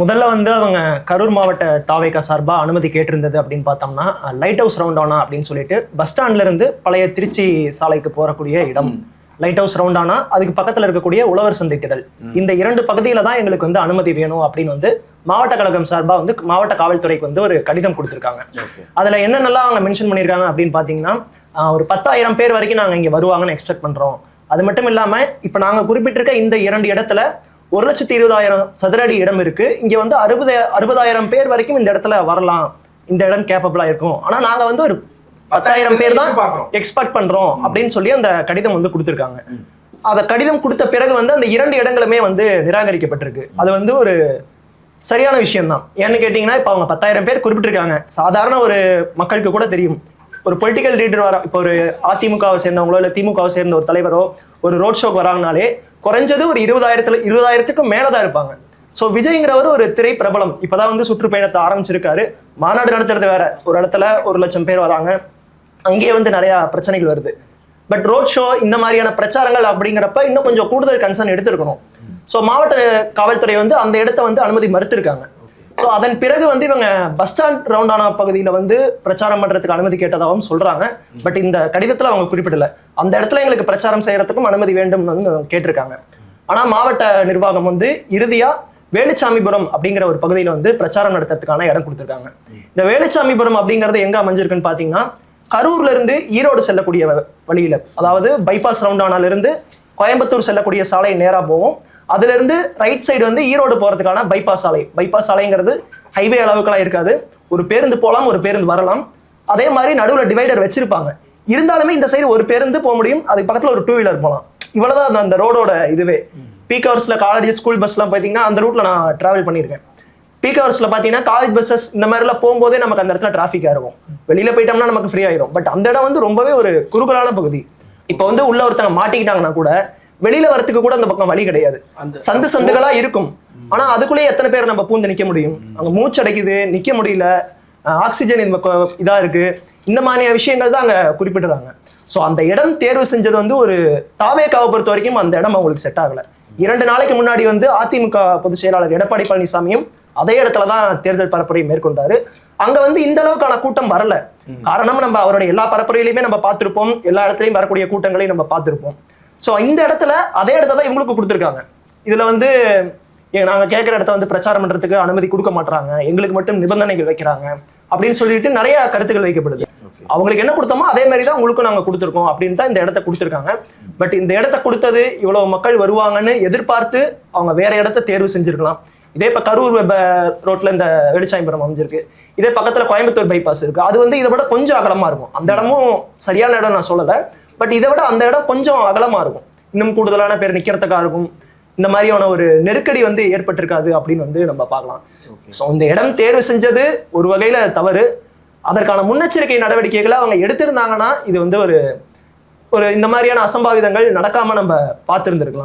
முதல்ல வந்து அவங்க கரூர் மாவட்ட தாவேக்கா சார்பா அனுமதி கேட்டிருந்தது அப்படின்னு பார்த்தோம்னா லைட் ஹவுஸ் ரவுண்டானா அப்படின்னு சொல்லிட்டு பஸ் ஸ்டாண்ட்ல இருந்து பழைய திருச்சி சாலைக்கு போறக்கூடிய இடம். லைட் ஹவுஸ் ரவுண்டானா அதுக்கு பக்கத்துல இருக்கக்கூடிய உழவர் சந்தை திடல். இந்த இரண்டு பகுதியில தான் எங்களுக்கு வந்து அனுமதி வேணும் அப்படின்னு வந்து மாவட்ட கழகம் சார்பா வந்து மாவட்ட காவல்துறைக்கு வந்து ஒரு கடிதம் கொடுத்திருக்காங்க. அதுல என்னென்னலாம் அவங்க மென்ஷன் பண்ணியிருக்காங்க அப்படின்னு பார்த்தீங்கன்னா ஒரு பத்தாயிரம் பேர் வரைக்கும் நாங்க இங்க வருவாங்கன்னு எக்ஸ்பெக்ட் பண்றோம். அது மட்டும் இல்லாம இப்ப நாங்க குறிப்பிட்டிருக்க இந்த இரண்டு இடத்துல ஒரு லட்சத்தி இருபதாயிரம் சதுரடி இடம் இருக்கு. இங்க வந்து அறுபது அறுபதாயிரம் பேர் வரைக்கும் இந்த இடத்துல வரலாம். இந்த இடம் கேப்பபிளா இருக்கும். ஆனா நாங்க வந்து ஒரு பத்தாயிரம் பேர் தான் எக்ஸ்பெக்ட் பண்றோம் அப்படின்னு சொல்லி அந்த கடிதம் வந்து கொடுத்திருக்காங்க. அந்த கடிதம் கொடுத்த பிறகு வந்து அந்த இரண்டு இடங்களுமே வந்து நிராகரிக்கப்பட்டிருக்கு. அது வந்து ஒரு சரியான விஷயம் தான் ஏன்னு கேட்டிங்கன்னா இப்போ அவங்க பத்தாயிரம் பேர் குறிப்பிட்டிருக்காங்க. சாதாரண ஒரு மக்களுக்கு கூட தெரியும். ஒரு பொலிட்டிக்கல் லீடர் வர இப்போ ஒரு அதிமுகவை சேர்ந்தவங்களோ இல்லை திமுகவை சேர்ந்த ஒரு தலைவரோ ஒரு ரோட் ஷோக்கு வராங்கனாலே குறைஞ்சது ஒரு இருபதாயிரத்துல இருபதாயிரத்துக்கும் மேலே தான் இருப்பாங்க. ஸோ விஜய்ங்கிறவர் ஒரு திரை பிரபலம் இப்போதான் வந்து சுற்றுப்பயணத்தை ஆரம்பிச்சிருக்காரு. மாநாடு நடத்துறது வேற. ஒரு இடத்துல ஒரு லட்சம் பேர் வராங்க. அங்கேயே வந்து நிறைய பிரச்சனைகள் வருது. பட் ரோட் ஷோ இந்த மாதிரியான பிரச்சாரங்கள் அப்படிங்கிறப்ப இன்னும் கொஞ்சம் கூடுதல் கன்சர்ன் எடுத்திருக்கணும். ஸோ மாவட்ட காவல்துறை வந்து அந்த இடத்த வந்து அனுமதி மறுத்திருக்காங்க. ஸோ அதன் பிறகு வந்து இவங்க பஸ் ஸ்டாண்ட் ரவுண்டானா பகுதியில் வந்து பிரச்சாரம் பண்ணுறதுக்கு அனுமதி கேட்டதாகவும் சொல்கிறாங்க பட் இந்த கடிதத்தில் அவங்க குறிப்பிடல. அந்த இடத்துல எங்களுக்கு பிரச்சாரம் செய்கிறதுக்கும் அனுமதி வேண்டும் வந்து கேட்டிருக்காங்க. ஆனால் மாவட்ட நிர்வாகம் வந்து இறுதியாக வேலுச்சாமிபுரம் அப்படிங்கிற ஒரு பகுதியில் வந்து பிரச்சாரம் நடத்துறதுக்கான இடம் கொடுத்துருக்காங்க. இந்த வேலுச்சாமிபுரம் அப்படிங்கிறது எங்கே அமைஞ்சிருக்குன்னு பார்த்தீங்கன்னா கரூர்ல இருந்து ஈரோடு செல்லக்கூடிய வ- அதாவது பைபாஸ் ரவுண்டானாலிருந்து கோயம்புத்தூர் செல்லக்கூடிய சாலை நேராக போவோம் அதுல இருந்து ரைட் சைடு வந்து ஈரோடு போறதுக்கான பைபாஸ் சாலை. பைபாஸ் சாலைங்கிறது ஹைவே அளவுக்குலாம் இருக்காது. ஒரு பேருந்து போகலாம் ஒரு பேருந்து வரலாம். அதே மாதிரி நடுவில் டிவைடர் வச்சிருப்பாங்க. இருந்தாலுமே இந்த சைடு ஒரு பேருந்து போக முடியும். அதுக்கு பக்கத்துல ஒரு டூ வீலர் போகலாம். இவ்வளவுதான் அந்த- அந்த ரோடோட இதுவே. பீக் ஹவர்ஸ்ல காலேஜ் ஸ்கூல் பஸ்லாம் பார்த்தீங்கன்னா அந்த ரூட்ல நான் டிராவல் பண்ணியிருக்கேன். பீக் ஹவர்ஸ்ல பார்த்தீங்கன்னா காலேஜ் பஸ்ஸஸ் இந்த மாதிரிலாம் போகும்போதே நமக்கு அந்த இடத்துல டிராஃபிக்காக இருக்கும் வெளியில போயிட்டோம்னா நமக்கு ஃப்ரீ ஆயிரும். பட் அந்த இடம் வந்து ரொம்பவே ஒரு குறுகலான பகுதி. இப்போ வந்து உள்ள ஒருத்தங்க மாட்டிக்கிட்டாங்கன்னா கூட வெளியில வரத்துக்கு கூட அந்த பக்கம் வழி கிடையாது. அந்த சந்து சந்துகளா இருக்கும். ஆனா அதுக்குள்ளேயே எத்தனை பேர் நம்ம பூந்து நிக்க முடியும்? அங்க மூச்சு அடைக்குது நிக்க முடியல. ஆக்சிஜன் இந்த இதா இருக்கு. இந்த மாதிரியான விஷயங்கள் தான் அங்க குறிப்பிடுறாங்க. ஸோ அந்த இடம் தேர்வு செஞ்சது வந்து ஒரு தாவேக்காவை பொறுத்த வரைக்கும் அந்த இடம் அவங்களுக்கு செட் ஆகல. இரண்டு நாளைக்கு முன்னாடி வந்து அதிமுக பொதுச் செயலாளர் எடப்பாடி பழனிசாமியும் அதே இடத்துல தான் தேர்தல் பரப்புரை மேற்கொண்டாரு. அங்க வந்து இந்த அளவுக்கான கூட்டம் வரல. காரணம் நம்ம அவருடைய எல்லா பரப்புரையிலுமே நம்ம பார்த்திருப்போம். எல்லா இடத்துலயும் வரக்கூடிய கூட்டங்களையும் நம்ம பார்த்திருப்போம். ஸோ இந்த இடத்துல அதே இடத்த தான் இவங்களுக்கு கொடுத்துருக்காங்க. இதுல வந்து ஏ- நாங்க கேட்குற இடத்த வந்து பிரச்சாரம் பண்றதுக்கு அனுமதி கொடுக்க மாட்டாங்க எங்களுக்கு மட்டும் நிபந்தனைகள் வைக்கிறாங்க. அப்படின்னு சொல்லிட்டு நிறைய கருத்துக்கள் வைக்கப்படுது. அவங்களுக்கு என்ன கொடுத்தோமோ அதே மாதிரி தான் உங்களுக்கும் நாங்க கொடுத்துருக்கோம் அப்படின்னு தான் இந்த இடத்த கொடுத்துருக்காங்க. பட் இந்த இடத்த கொடுத்தது இவ்வளவு மக்கள் வருவாங்கன்னு எதிர்பார்த்து அவங்க வேற இடத்த தேர்வு செஞ்சிருக்கலாம். இதே இப்ப கரூர் ரோட்ல இந்த வெளிச்சாயம்பரம் அமைஞ்சிருக்கு. இதே பக்கத்துல கோயம்புத்தூர் பைபாஸ் இருக்கு. அது வந்து இதை விட கொஞ்சம் அகலமா இருக்கும். அந்த இடமும் சரியான இடம் நான் சொல்லல. பட் இதை விட அந்த இடம் கொஞ்சம் அகலமா இருக்கும். இன்னும் கூடுதலான பேர் நிக்கிறதுக்கா இருக்கும். இந்த மாதிரியான ஒரு நெருக்கடி வந்து ஏற்பட்டிருக்காது அப்படின்னு வந்து நம்ம பார்க்கலாம். ஸோ இந்த இடம் தேர்வு செஞ்சது ஒரு வகையில தவறு. அதற்கான முன்னெச்சரிக்கை நடவடிக்கைகளை அவங்க எடுத்திருந்தாங்கன்னா இது வந்து ஒரு ஒரு இந்த மாதிரியான அசம்பாவிதங்கள் நடக்காம நம்ம பார்த்திருந்திருக்கலாம்.